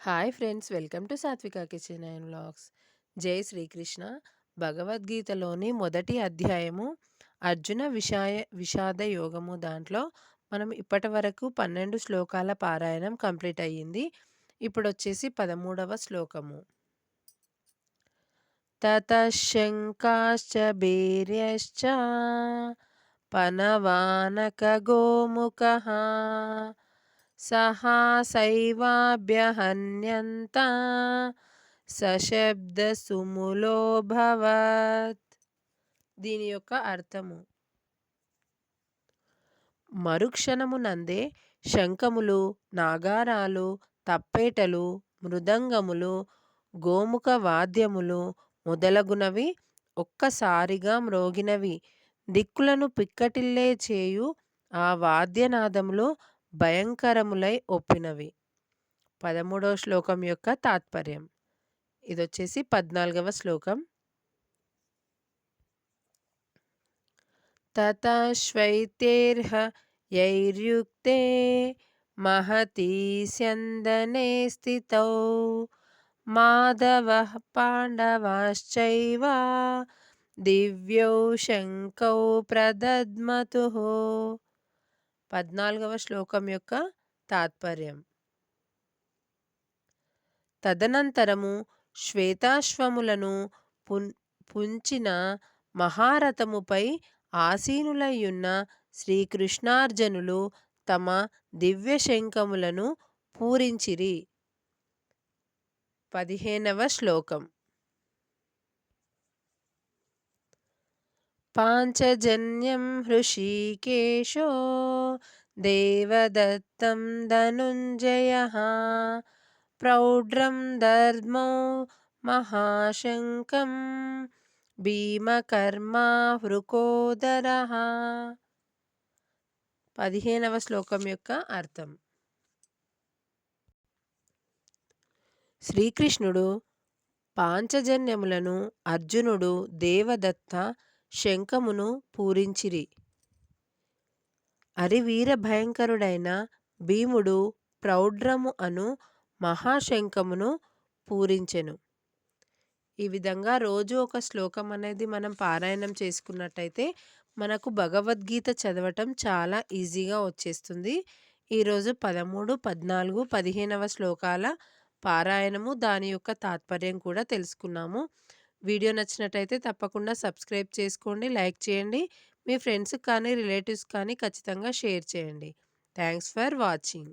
Hi friends welcome to Sattvika kitchen and vlogs. జై శ్రీకృష్ణ. భగవద్గీతలోని మొదటి అధ్యాయము అర్జున విషాయ విషాద యోగము దాంట్లో మనం ఇప్పటి వరకు పన్నెండు శ్లోకాల పారాయణం కంప్లీట్ అయ్యింది. ఇప్పుడు వచ్చేసి పదమూడవ శ్లోకము. తతశంకాశ్చ బీర్యశ్చ పనవానక గోముఖ సహాసైవాభ్యహన్యంత భవత్ దీని యొక్క అర్థము. మరుక్షణమునందే శంఖములు నాగారాలు తప్పేటలు మృదంగములు గోముఖ వాద్యములు మొదలగునవి ఒక్కసారిగా మ్రోగినవి. దిక్కులను పిక్కటిల్లే చేయు ఆ వాద్యనాదములు భయంకరములై ఒప్పినవి. పదమూడవ శ్లోకం యొక్క తాత్పర్యం. ఇది వచ్చేసి పద్నాలుగవ శ్లోకం. తతశ్వైతేర్హ యైర్యుక్తే మహతీ స్యందనే స్థితౌ. మాధవ పాండవాశ్చైవ. దివ్యౌ శంకౌ ప్రదద్మతు. పద్నాలుగవ శ్లోకం యొక్క తాత్పర్యం. తదనంతరము శ్వేతాశ్వములను పున్ పుంచిన మహారథముపై ఆసీనులయ్యున్న శ్రీకృష్ణార్జునులు తమ దివ్య శంఖములను పూరించిరి. పదిహేనవ శ్లోకం. పాంచజన్యం హృషీకేశో దేవదత్తం ధనుంజయ ప్రౌఢ్రం దర్మో మహాశంకం భీమకర్మా హృకోదర పదిహేనవ శ్లోకం యొక్క అర్థం. శ్రీకృష్ణుడు పాంచజన్యములను అర్జునుడు దేవదత్త శంఖమును పూరించిరి. అరివీర భయంకరుడైన భీముడు ప్రౌఢ్రము అను మహాశంఖమును పూరించెను. ఈ విధంగా రోజు ఒక శ్లోకం అనేది మనం పారాయణం చేసుకున్నట్టయితే మనకు భగవద్గీత చదవటం చాలా ఈజీగా వచ్చేస్తుంది. ఈరోజు పదమూడు పద్నాలుగు పదిహేనవ శ్లోకాల పారాయణము దాని యొక్క తాత్పర్యం కూడా తెలుసుకున్నాము. వీడియో నచ్చినట్టయితే తప్పకుండా సబ్స్క్రైబ్ చేసుకోండి లైక్ చేయండి. మీ ఫ్రెండ్స్కి కానీ రిలేటివ్స్ కానీ ఖచ్చితంగా షేర్ చేయండి. Thanks for watching.